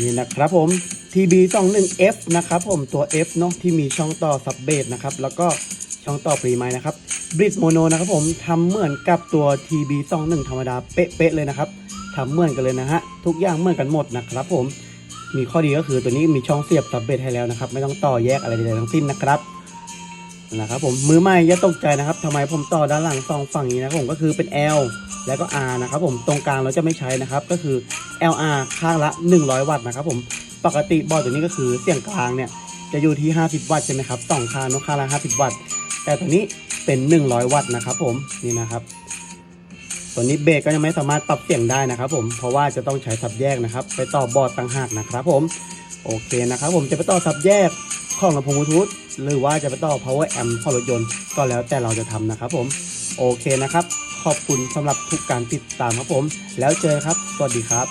นี่นะครับผม TB21F นะครับผมตัว F เนาะที่มีช่องต่อซับเบสนะครับแล้วก็ช่องต่อปรีไม้นะครับบริดโมโนนะครับผมทำเหมือนกับตัว TB21 ธรรมดาเป๊ะๆเลยนะครับทำเหมือนกันเลยนะฮะทุกอย่างเหมือนกันหมดนะครับผมมีข้อดีก็คือตัวนี้มีช่องเสียบซับเบสให้แล้วนะครับ ไม่ต้องต่อแยกอะไรใดๆทั้งสิ้นนะครับ นะครับผมมือใหม่อย่าตกใจนะครับทำไมผมต่อด้านหลังสองฝั่งนี้นะครับผมก็คือเป็น L แล้วก็ R นะครับผมตรงกลางเราจะไม่ใช้นะครับ ก็คือ LR ข้างละ 100 วัตต์นะครับผมปกติบอร์ดตัวนี้ก็คือเสียงกลางเนี่ยจะอยู่ที่ 50 วัตต์ใช่ไหมครับสองข้างนกข้างละ 50 วัตต์ แต่ตัวนี้เป็น 100 วัตต์นะครับผมนี่นะครับตัวนี้เบสก็ยังไม่สามารถปรับเสียงได้นะครับ ผมเพราะว่าจะต้องใช้สับแยกนะครับ ไปต่อบอร์ดต่างหากนะครับ ผมโอเคนะครับ ผมจะไปต่อสับแยก ของลำโพงบลูทูธหรือว่าจะไปต่อ power amp ของรถยนต์ก็แล้วแต่เราจะทำนะครับผมโอเคนะครับ ขอบคุณสำหรับทุกการติดตามครับผม แล้วเจอครับ สวัสดีครับ